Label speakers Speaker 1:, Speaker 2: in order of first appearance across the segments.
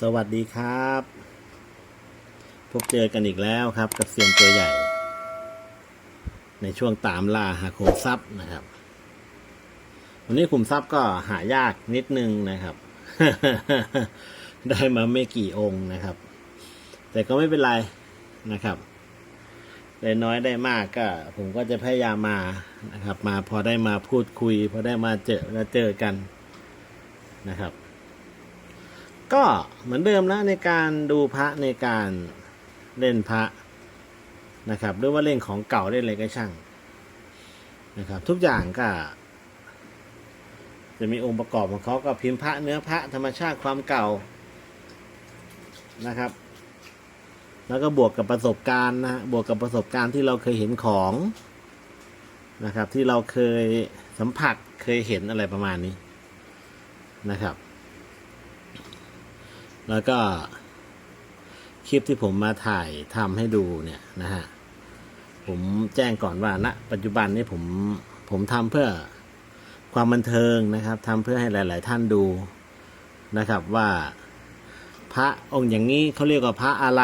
Speaker 1: สวัสดีครับ พบเจอกันอีกแล้วครับ กับเซียนตัวใหญ่ ในช่วงตามล่าหาขุมทรัพย์นะครับ วันนี้ขุมทรัพย์ก็หายากนิดนึงนะครับ ได้มาไม่กี่องค์นะครับ แต่ก็ไม่เป็นไรนะครับได้น้อยได้มากก็ ผมก็จะพยายามมานะครับ มาพอได้มาพูดคุย พอได้มาเจอและเจอกันนะครับ ก็เหมือนเดิมแล้วในการดูพระในการเล่นพระนะครับหรือว่าเล่นของเก่าเล่นอะไรก็ช่างนะครับ ทุกอย่างก็ จะมีองค์ประกอบของเขาก็พิมพ์พระเนื้อพระธรรมชาติความเก่านะครับ แล้วก็บวกกับประสบการณ์นะฮะบวกกับประสบการณ์ที่เราเคยเห็นของนะครับ ที่เราเคยสัมผัสเคยเห็นอะไรประมาณนี้นะครับ แล้วก็ คลิปที่ผมมาถ่ายทำให้ดูเนี่ยนะฮะ ผมแจ้งก่อนว่าณปัจจุบันนี้ผมผมทำเพื่อความบันเทิงนะครับทำเพื่อให้หลาย ๆ ท่านดูนะครับว่าพระองค์อย่างนี้เขาเรียกว่าพระอะไร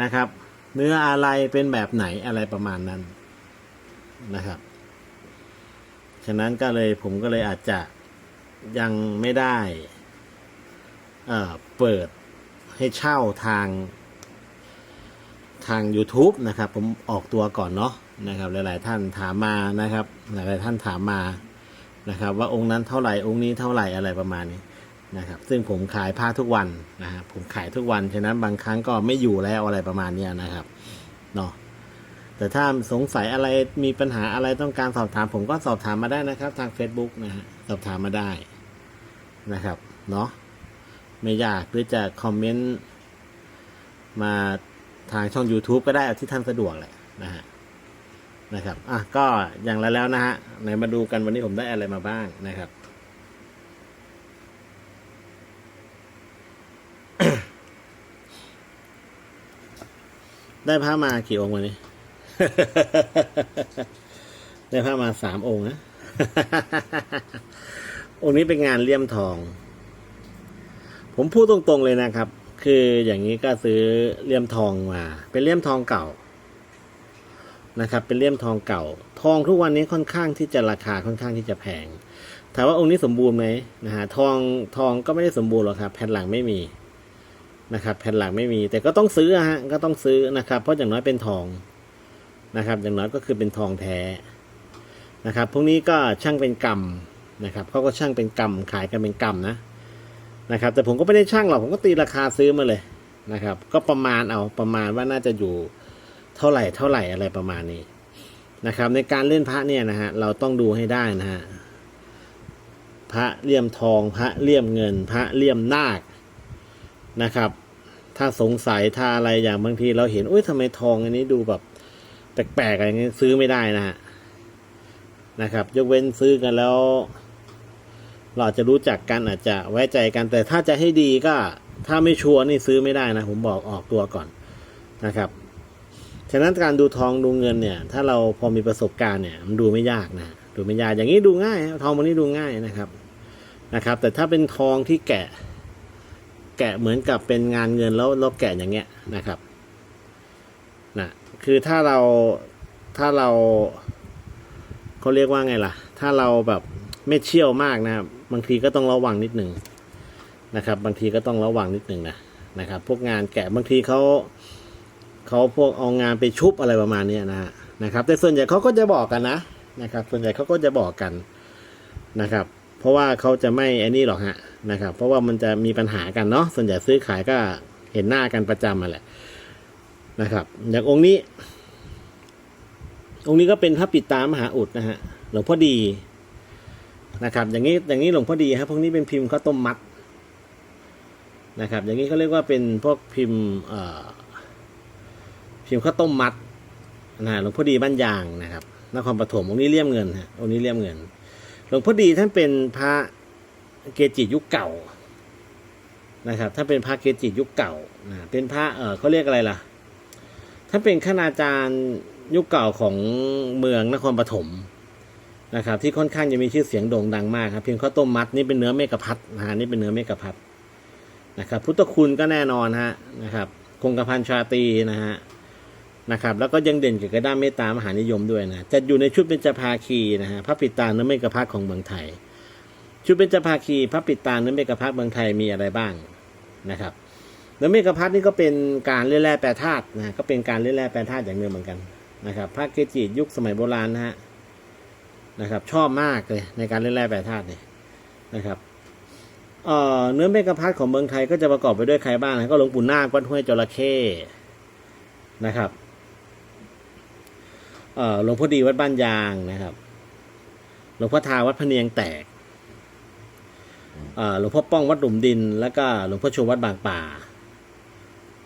Speaker 1: นะครับ เนื้ออะไรเป็นแบบไหนอะไรประมาณนั้นนะครับ ฉะนั้นก็เลยผมก็เลยอาจจะยังไม่ได้ เปิดให้เช่าทางทาง YouTube นะครับ ผมออกตัวก่อนเนาะนะครับ หลาย ๆ ท่านถามมานะครับ หลาย ๆ ท่านถามมานะครับ ว่าองค์นั้นเท่าไหร่องค์นี้เท่าไหร่อะไรประมาณนี้นะครับ ซึ่งผมขายผ้าทุกวันนะครับผมขายทุกวันฉะนั้นบางครั้งก็ไม่อยู่แล้วอะไรประมาณนี้นะครับเนาะแต่ถ้าสงสัยอะไรมีปัญหาอะไรต้องการสอบถาม ผมก็สอบถามมาได้นะครับ ทาง Facebook นะฮะสอบถามมาได้นะครับ เนาะ ไม่ยากหรือจะคอมเมนต์มาทางช่อง YouTube ก็ได้อาที่ท่านสะดวกแหละนะฮะนะครับอะก็อย่างไรแล้วนะฮะไหนมาดูกันวันนี้ผมได้อะไรมาบ้างนะครับ ได้พระมากี่องค์วันนี้ ได้พระมาสามองค์นะ องค์นี้เป็นงานเลี่ยมทอง ผมพูดตรงๆเลยนะครับ คืออย่างนี้ก็ซื้อเลี่ยมทองมา เป็นเลี่ยมทองเก่านะครับ เป็นเลี่ยมทองเก่า ทองทุกวันนี้ค่อนข้างที่จะราคาค่อนข้างที่จะแพงถามว่าองค์นี้สมบูรณ์ไหมนะฮะทองทองก็ไม่ได้สมบูรณ์หรอกครับ แผ่นหลังไม่มีนะครับ แผ่นหลังไม่มี แต่ก็ต้องซื้อฮะก็ต้องซื้อนะครับ เพราะอย่างน้อยเป็นทองนะครับ อย่างน้อยก็คือเป็นทองแท้นะครับพวกนี้ก็ช่างเป็นกรรมนะครับเขาก็ช่างเป็นกรรมขายกันเป็นกรรมนะ นะครับ แต่ผมก็ไม่ได้ช่างหรอกผมก็ตีราคาซื้อมาเลยนะครับ ก็ประมาณเอาประมาณว่าน่าจะอยู่เท่าไหร่เท่าไหร่อะไรประมาณนี้นะครับ ในการเล่นพระเนี่ยนะฮะเราต้องดูให้ได้นะฮะพระเลี่ยมทองพระเลี่ยมเงิน พระเลี่ยมนาคนะครับ ถ้าสงสัยถ้าอะไรอย่างบางทีเราเห็นอุ้ยทำไมทองอันนี้ดูแบบแปลกๆอะไรเงี้ยซื้อไม่ได้นะฮะนะครับ ยกเว้นซื้อกันแล้ว เราอาจจะรู้จักกันอาจจะไว้ใจกัน แต่ถ้าจะให้ดีก็ถ้าไม่ชัวร์นี่ซื้อไม่ได้นะ ผมบอกออกตัวก่อนนะครับ ฉะนั้นการดูทองดูเงินเนี่ย ถ้าเราพอมีประสบการณ์เนี่ยมันดูไม่ยากนะดูไม่ยากอย่างนี้ดูง่ายทองมันนี้ดูง่ายนะครับนะครับ แต่ถ้าเป็นทองที่แกะ แกะเหมือนกับเป็นงานเงินแล้วเราแกะอย่างเงี้ยนะครับนะคือถ้าเราถ้าเราเขาเรียกว่าไงล่ะ ถ้าเราแบบไม่เชี่ยวมากนะครับ บางทีก็ต้องระวังนิดหนึ่งนะครับ บางทีก็ต้องระวังนิดหนึ่งนะนะครับ พวกงานแกะบางทีเขาเขาพวกเอางานไปชุบอะไรประมาณนี้นะฮะนะครับ แต่ส่วนใหญ่เขาก็จะบอกกันนะนะครับ ส่วนใหญ่เขาก็จะบอกกันนะครับ เพราะว่าเขาจะไม่ไอ้นี่หรอกฮะนะครับ เพราะว่ามันจะมีปัญหากันเนาะส่วนใหญ่ซื้อขายก็เห็นหน้ากันประจำมาแหละนะครับ อย่างองค์นี้ องค์นี้ก็เป็นพระปิดตามหาอุดนะฮะหลวงพ่อดี นะครับ อย่างนี้อย่างนี้หลวงพ่อดีครับพวกนี้เป็นพิมพ์ข้าวต้มมัดนะครับ อย่างนี้เขาเรียกว่าเป็นพวกพิมพ์พิมพ์ข้าวต้มมัดนะหลวงพ่อดีบ้านยางนะครับนครปฐมองค์นี้เลี่ยมเงินฮะองค์นี้เลี่ยมเงิน หลวงพ่อดีท่านเป็นพระเกจิยุคเก่านะครับท่านเป็นพระเกจิยุคเก่านะเป็นพระเออเขาเรียกอะไรล่ะท่านเป็นคณาจารย์ยุคเก่าของเมืองนครปฐม นะครับที่ค่อนข้างจะมีชื่อเสียงโด่งดังมากครับเพียงข้าวต้มมัดนี่เป็นเนื้อเมกะพัดนะฮะนี่เป็นเนื้อเมกะพัดนะครับ พุทธคุณก็แน่นอนฮะนะครับ คงกระพันชาตีนะฮะนะครับ แล้วก็ยังเด่นเกี่ยวกับด้านเมตตามหานิยมด้วยนะจะอยู่ในชุดเป็นจภาคีนะฮะพระปิตาเนื้อเมฆพักของเมืองไทย ชุดเป็นจภาคี พระปิตาเนื้อเมฆพักเมืองไทยมีอะไรบ้างนะครับเนื้อเมฆพักนี่ก็เป็นการเล่นแร่แปรธาตุนะก็เป็นการเล่นแร่แปรธาตุอย่างหนึ่งเหมือนกันนะครับพระเกจิยุคสมัยโบราณนะฮะ นะครับ ชอบมากเลยในการเล่นแร่แปรธาตุเนี่ยนะครับเอ่อเนื้อเมกะพัทของเมืองไทยก็จะประกอบไปด้วยใครบ้างนะก็หลวงปู่นาควัดห้วยจระเข้นะครับเอ่อหลวงพ่อดีวัดบ้านยางนะครับหลวงพ่อทาวัดพเนียงแตกเอ่อหลวงพ่อป้องวัดหลุมดิน แล้วก็หลวงพ่อชมวัดบางป่า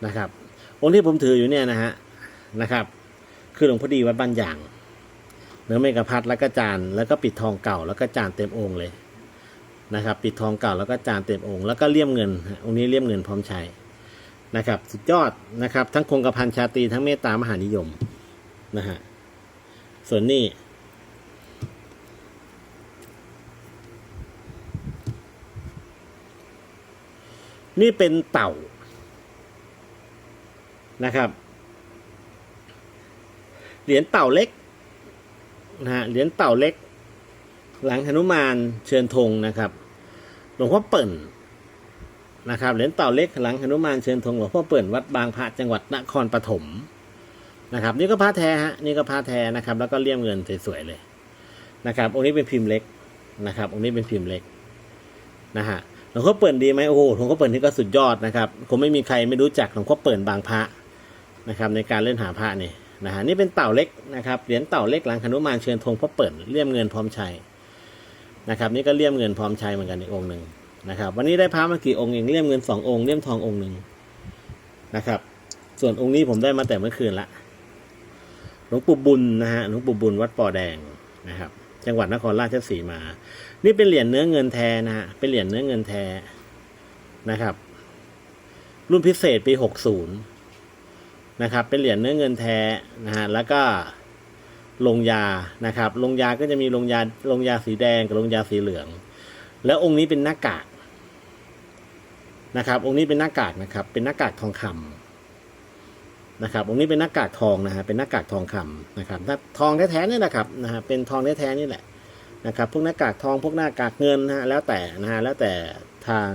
Speaker 1: นะครับ องค์ที่ผมถืออยู่เนี่ยนะฮะนะครับ คือหลวงพ่อดีวัดบ้านยาง เนื้อเมกะพัทแล้วก็จานแล้วก็ปิดทองเก่าแล้วก็จานเต็มองค์เลยนะครับปิดทองเก่าแล้วก็จานเต็มองค์แล้วก็เลี่ยมเงินองค์นี้เลี่ยมเงินพร้อมใช้นะครับสุดยอดนะครับทั้งคงกระพันชาตรีทั้งเมตตามหานิยมนะฮะส่วนนี้นี่เป็นเต่านะครับ เหรียญเต่าเล็ก นะฮะเหรียญเต่าเล็ก หลังหนุมานเชิญธงนะครับ หลวงพ่อเปิ่นนะครับเหรียญเต่าเล็กหลังหนุมานเชิญธงหลวงพ่อเปิ่นวัดบางพระจังหวัดนครปฐมนะครับ นี่ก็พระแท้ฮะนี่ก็พระแท้นะครับ แล้วก็เลี่ยมเงินสวยๆเลยนะครับองค์นี้เป็นพิมพ์เล็กนะครับองค์นี้เป็นพิมพ์เล็กนะฮะหลวงพ่อเปิ่นดีไหมโอ้โหหลวงพ่อเปิ่นนี่ก็สุดยอดนะครับคงไม่มีใครไม่รู้จักหลวงพ่อเปิ่นบางพระนะครับ ในการเล่นหาพระนี่ นะฮะนี่เป็นเต่าเล็กนะครับเหรียญเต่าเล็กหลังหนุมานเชิญธงพ่อเปิ่นเลี่ยมเงินพร้อมชัยนะครับ นี่ก็เลี่ยมเงินพร้อมใช้เหมือนกันอีกองหนึ่งนะครับ วันนี้ได้พระมากี่องค์เองเลี่ยมเงินสององค์เลี่ยมทององค์หนึ่งนะครับ ส่วนองค์นี้ผมได้มาแต่เมื่อคืนละหลวงปู่บุญนะฮะหลวงปู่บุญวัดปอแดงนะครับ จังหวัดนครราชสีมา นี่เป็นเหรียญเนื้อเงินแท้นะฮะเป็นเหรียญเนื้อเงินแท้นะครับ รุ่นพิเศษปีหกศูนย์ นะครับ เป็นเหรียญเนื้อเงินแท้นะฮะแล้วก็ลงยานะครับลงยาก็จะมีลงยาลงยาสีแดงกับลงยาสีเหลือง แล้วองค์นี้เป็นหน้ากากนะครับ องค์นี้เป็นหน้ากากนะครับ เป็นหน้ากากทองคำนะครับ องค์นี้เป็นหน้ากากทองนะฮะเป็นหน้ากากทองคำนะครับ ถ้าทองแท้ๆนี่แหละครับนะฮะเป็นทองแท้ๆนี่แหละนะครับ พวกหน้ากากทองพวกหน้ากากเงินนะฮะแล้วแต่นะฮะแล้วแต่ทาง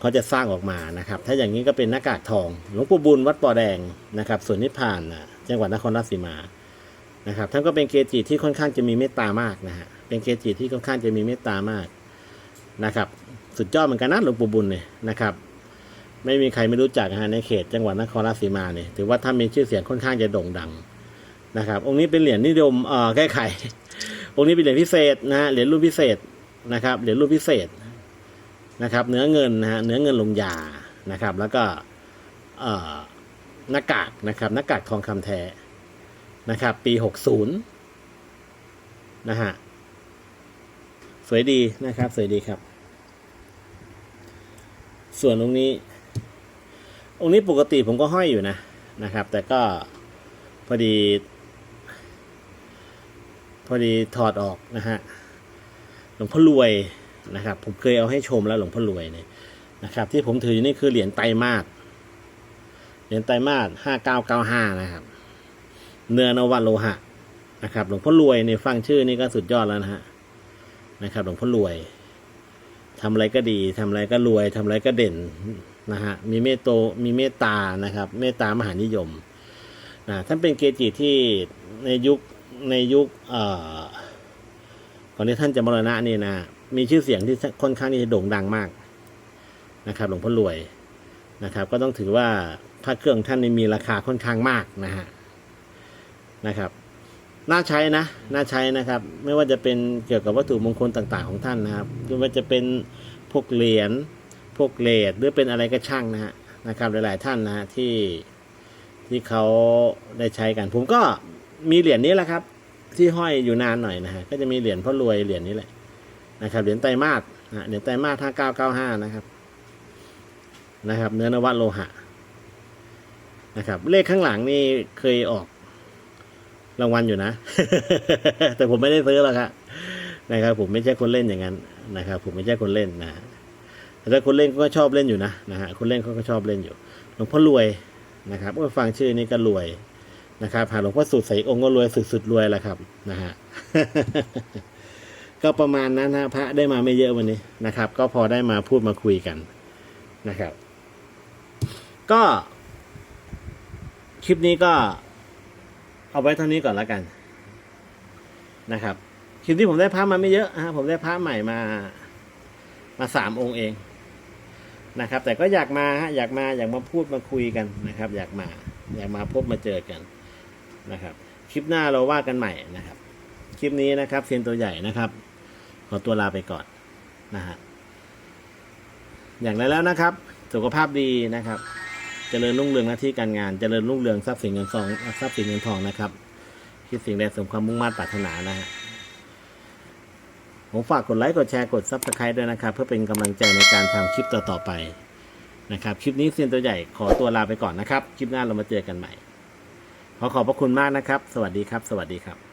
Speaker 1: เขาจะสร้างออกมานะครับ ถ้าอย่างนี้ก็เป็นหน้ากากทองหลวงปู่บุญวัดปอแดงนะครับส่วนนิพพานจังหวัดนครราชสีมานะครับท่านก็เป็นเกจิที่ค่อนข้างจะมีเมตตามากนะฮะเป็นเกจิที่ค่อนข้างจะมีเมตตามากนะครับ สุดยอดเหมือนกันนะหลวงปู่บุญเนี่ยนะครับ ไม่มีใครไม่รู้จักนะฮะในเขต จังหวัดนครราชสีมาเนี่ยถือว่าท่านมีชื่อเสียงค่อนข้างจะโด่งดังนะครับ องค์นี้เป็นเหรียญนิยมเอ่อแก้ไของค์นี้เป็นเหรียญพิเศษนะฮะเหรียญรุ่นพิเศษนะครับเหรียญรุ่นพิเศษ นะครับ เนื้อเงินนะฮะเนื้อเงินลงยานะครับ แล้วก็หน้ากากนะครับหน้ากากทองคำแท้นะครับ ปีหกศูนย์นะฮะสวยดีนะครับ สวยดีครับ ส่วนตรงนี้องค์นี้ปกติผมก็ห้อยอยู่นะนะครับ แต่ก็พอดี พอดีถอดออกนะฮะหลวงพ่อรวย นะครับ ผมเคยเอาให้ชมแล้วหลวงพ่อรวยเนี่ยนะครับ ที่ผมถืออยู่นี่คือเหรียญไตรมาสเหรียญไตรมาสห้าเก้าเก้าห้านะครับ เนื้อนวัตโลหะนะครับ หลวงพ่อรวยในฟังชื่อนี่ก็สุดยอดแล้วนะฮะนะครับ หลวงพ่อรวยทำอะไรก็ดีทำอะไรก็รวยทำอะไรก็เด่นนะฮะมีเมตโตมีเมตตานะครับ เมตตามหานิยมนะท่านเป็นเกจิที่ในยุคในยุคเอ่อก่อนที่ท่านจะมรณะนี่นะ มีชื่อเสียงที่ค่อนข้างที่จะโด่งดังมากนะครับ หลวงพ่อรวยนะครับ ก็ต้องถือว่าพระเครื่องท่านมีราคาค่อนข้างมากนะฮะนะครับน่าใช้นะน่าใช้นะครับ ไม่ว่าจะเป็นเกี่ยวกับวัตถุมงคลต่าง ๆ ของท่านนะครับไม่ว่าจะเป็นพวกเหรียญพวกเลดหรือเป็นอะไรก็ช่างนะฮะนะครับ หลาย ๆ ท่านนะฮะที่ที่เขาได้ใช้กัน ผมก็มีเหรียญนี้แหละครับ ที่ห้อยอยู่นานหน่อยนะฮะก็จะมีเหรียญพ่อรวยเหรียญนี้แหละ นะครับเหรียญไตรมาสนะเหรียญไตรมาสห้าเก้าเก้าห้านะครับ นะครับ เนื้อนวัตโลหะนะครับ เลขข้างหลังนี่เคยออกรางวัลอยู่นะ แต่ผมไม่ได้ซื้อหรอกครับนะครับ ผมไม่ใช่คนเล่นอย่างนั้นนะครับ ผมไม่ใช่คนเล่นนะแต่คนเล่นก็ชอบเล่นอยู่นะนะฮะคนเล่นเขาก็ชอบเล่นอยู่หลวงพ่อรวยนะครับก็ฟังชื่อนี้ก็รวยนะครับหาหลวงพ่อสุดใส่องค์ก็รวยสุดๆรวยแหละครับนะฮะ ก็ประมาณนั้นนะพระได้มาไม่เยอะวันนี้นะครับ ก็พอได้มาพูดมาคุยกันนะครับ ก็คลิปนี้ก็เอาไว้เท่านี้ก่อนแล้วกันนะครับคลิปนี้ผมได้พระมาไม่เยอะนะฮะผมได้พระใหม่มามาสามองค์เองนะครับ แต่ก็อยากมาฮะอยากมาอยากมาพูดมาคุยกันนะครับ อยากมาอยากมาพบมาเจอกันนะครับ คลิปหน้าเราว่ากันใหม่นะครับ คลิปนี้นะครับเซียนตัวใหญ่นะครับ ขอตัวลาไปก่อนนะฮะอย่างไรแล้วนะครับ สุขภาพดีนะครับเจริญรุ่งเรืองหน้าที่การงานเจริญรุ่งเรืองทรัพย์สินเงินทองทรัพย์สินเงินทองนะครับคิดสิ่งใดสมความมุ่งมั่นปรารถนานะฮะผมฝากกดไลค์กดแชร์กดซับสไครต์ด้วยนะครับ เพื่อเป็นกำลังใจในการทำคลิปต่อๆไปนะครับ คลิปนี้เซียนตัวใหญ่ขอตัวลาไปก่อนนะครับ คลิปหน้าเรามาเจอกันใหม่ ขอขอบพระคุณมากนะครับ สวัสดีครับ สวัสดีครับ